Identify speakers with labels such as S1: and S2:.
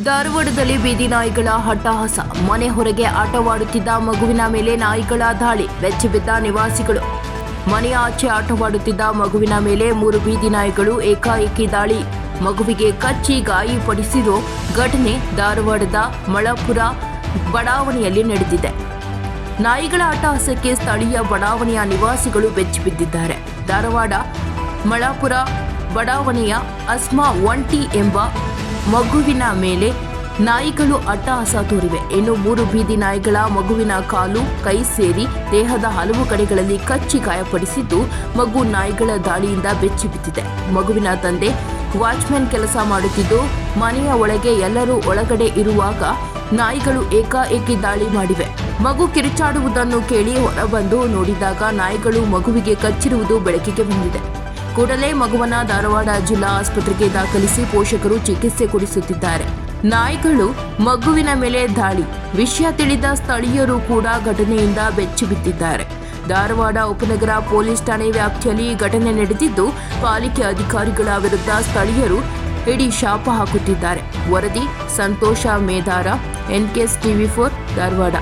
S1: ಧಾರವಾಡದಲ್ಲಿ ಬೀದಿ ನಾಯಿಗಳ ಹಟ್ಟಹಾಸ. ಮನೆ ಹೊರಗೆ ಆಟವಾಡುತ್ತಿದ್ದ ಮಗುವಿನ ಮೇಲೆ ನಾಯಿಗಳ ದಾಳಿ ಬೆಚ್ಚಿಬಿದ್ದ ನಿವಾಸಿಗಳು. ಮನೆಯ ಆಚೆ ಆಟವಾಡುತ್ತಿದ್ದ ಮಗುವಿನ ಮೇಲೆ ಮೂರು ಬೀದಿ ನಾಯಿಗಳು ಏಕಾಏಕಿ ದಾಳಿ. ಮಗುವಿಗೆ ಕಚ್ಚಿ ಗಾಯಪಡಿಸಿರೋ ಘಟನೆ ಧಾರವಾಡದ ಮಳಪುರ ಬಡಾವಣೆಯಲ್ಲಿ ನಡೆದಿದೆ. ನಾಯಿಗಳ ಅಟ್ಟಹಾಸಕ್ಕೆ ಸ್ಥಳೀಯ ಬಡಾವಣೆಯ ನಿವಾಸಿಗಳು ಬೆಚ್ಚಿಬಿದ್ದಿದ್ದಾರೆ ಧಾರವಾಡ ಮಳಾಪುರ ಬಡಾವಣೆಯ ಅಸ್ಮಾ ಒಂಟಿ ಎಂಬ ಮಗುವಿನ ಮೇಲೆ ನಾಯಿಗಳು ಅಟ್ಟಹಾಸ ತೋರಿವೆ. ಇನ್ನು ಮೂರು ಬೀದಿ ನಾಯಿಗಳ ಮಗುವಿನ ಕಾಲು, ಕೈ ಸೇರಿ ದೇಹದ ಹಲವು ಕಡೆಗಳಲ್ಲಿ ಕಚ್ಚಿ ಗಾಯಪಡಿಸಿದ್ದು ಮಗು ನಾಯಿಗಳ ದಾಳಿಯಿಂದ ಬೆಚ್ಚಿ ಬಿದ್ದಿದೆ. ಮಗುವಿನ ತಂದೆ ವಾಚ್ಮ್ಯಾನ್ ಕೆಲಸ ಮಾಡುತ್ತಿದ್ದು, ಮನೆಯ ಒಳಗೆ ಎಲ್ಲರೂ ಒಳಗಡೆ ಇರುವಾಗ ನಾಯಿಗಳು ಏಕಾಏಕಿ ದಾಳಿ ಮಾಡಿವೆ. ಮಗು ಕಿರುಚಾಡುವುದನ್ನು ಕೇಳಿ ಹೊರಬಂದು ನೋಡಿದಾಗ ನಾಯಿಗಳು ಮಗುವಿಗೆ ಕಚ್ಚಿರುವುದು ಬೆಳಕಿಗೆ ಬಂದಿದೆ. ಕೂಡಲೇ ಮಗುವನ್ನ ಧಾರವಾಡ ಜಿಲ್ಲಾ ಆಸ್ಪತ್ರೆಗೆ ದಾಖಲಿಸಿ ಪೋಷಕರು ಚಿಕಿತ್ಸೆ ಕೊಡಿಸುತ್ತಿದ್ದಾರೆ. ನಾಯಿಗಳು ಮಗುವಿನ ಮೇಲೆ ದಾಳಿ. ವಿಷಯ ತಿಳಿದ ಸ್ಥಳೀಯರು ಕೂಡ ಘಟನೆಯಿಂದ ಬೆಚ್ಚಿಬಿದ್ದಿದ್ದಾರೆ ಧಾರವಾಡ ಉಪನಗರ ಪೊಲೀಸ್ ಠಾಣೆ ವ್ಯಾಪ್ತಿಯಲ್ಲಿ ಘಟನೆ ನಡೆದಿದ್ದು, ಪಾಲಿಕೆ ಅಧಿಕಾರಿಗಳ ವಿರುದ್ಧ ಸ್ಥಳೀಯರು ಇಡೀ ಶಾಪ ಹಾಕುತ್ತಿದ್ದಾರೆ. ವರದಿ, Santosh Medara NKS TV four, Dharwad.